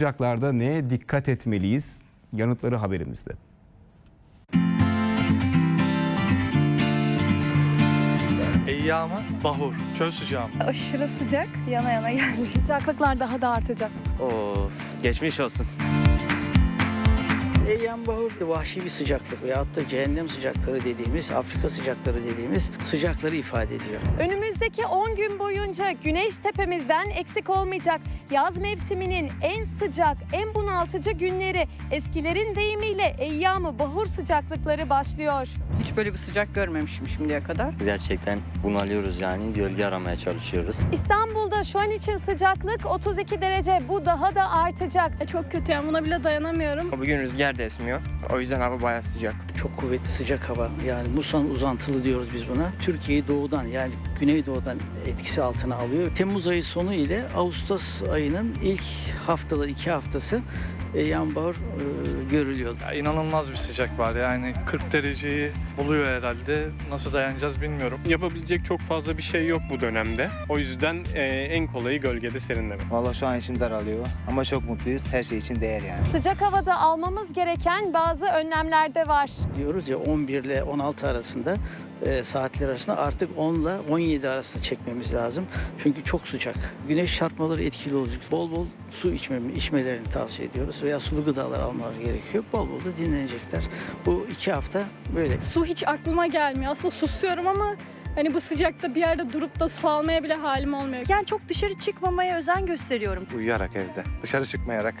Sıcaklarda neye dikkat etmeliyiz? Yanıtları haberimizde. Eyyamı bahur, çöl sıcağı mı? Aşırı sıcak yana yana geldi. Sıcaklıklar daha da artacak. Of geçmiş olsun. Bahur vahşi bir sıcaklık veyahut da cehennem sıcakları dediğimiz, Afrika sıcakları dediğimiz sıcakları ifade ediyor. Önümüzdeki 10 gün boyunca güneş tepemizden eksik olmayacak. Yaz mevsiminin en sıcak, en bunaltıcı günleri eskilerin deyimiyle eyyamı bahur sıcaklıkları başlıyor. Hiç böyle bir sıcak görmemişim şimdiye kadar. Gerçekten bunalıyoruz yani gölge aramaya çalışıyoruz. İstanbul'da şu an için sıcaklık 32 derece. Bu daha da artacak. E, Çok kötü yani buna bile dayanamıyorum. Bugün rüzgar da esmiyor. O yüzden hava bayağı sıcak. Çok kuvvetli sıcak hava yani muson uzantılı diyoruz biz buna. Türkiye'yi doğudan yani güneydoğudan etkisi altına alıyor. Temmuz ayı sonu ile Ağustos ayının ilk haftaları iki haftası Bahur e, görülüyor. Ya inanılmaz bir sıcak var yani 40 dereceyi buluyor herhalde. Nasıl dayanacağız bilmiyorum. Yapabilecek çok fazla bir şey yok bu dönemde. O yüzden e, en kolayı gölgede serinleme. Vallahi şu an işim daralıyor ama çok mutluyuz. Her şey için değer yani. Sıcak havada almamız gereken bazı önlemler de var. Diyoruz ya 11 ile 16 arasında e, saatler arasında artık 10 ile 17 arasında çekmemiz lazım. Çünkü çok sıcak. Güneş çarpmaları etkili olacak. Bol bol su içmemi, içmelerini tavsiye ediyoruz veya sulu gıdalar almaları gerekiyor. Bol bol da dinlenecekler. Bu iki hafta böyle. Su hiç aklıma gelmiyor. Aslında susuyorum ama hani bu sıcakta bir yerde durup da su almaya bile halim olmuyor. Yani çok dışarı çıkmamaya özen gösteriyorum. Uyuyarak evde, dışarı çıkmayarak.